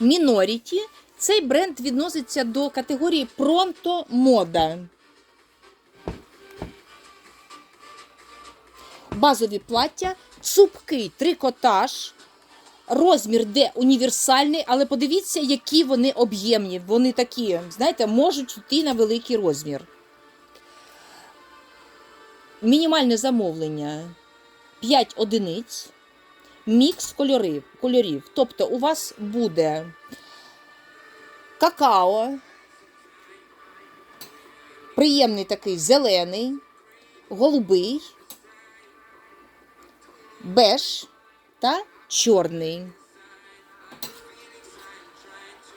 Minority. Цей бренд відноситься до категорії Pronto Мода. Базові плаття, цупкий трикотаж, розмір де універсальний, але подивіться, які вони об'ємні. Вони такі, знаєте, можуть йти на великий розмір. Мінімальне замовлення 5 одиниць, мікс кольорів. кольорів. Тобто у вас буде какао, приємний такий зелений, голубий, беж та чорний.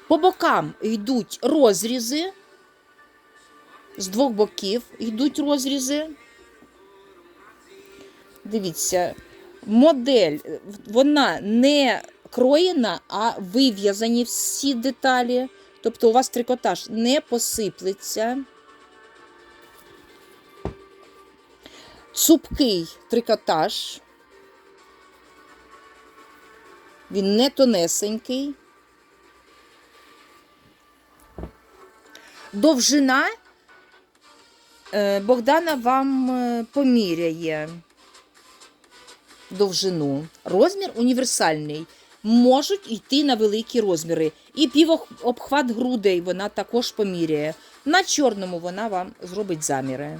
По бокам йдуть розрізи. З двох боків йдуть розрізи. Дивіться, модель, вона не кроєна, а вив'язані всі деталі. Тобто у вас трикотаж не посиплеться. Цупкий трикотаж. Він не тонесенький. Довжина е, Богдана вам е, поміряє довжину. Розмір універсальний. Можуть йти на великі розміри. І півобхват грудей вона також поміряє. На чорному вона вам зробить заміри.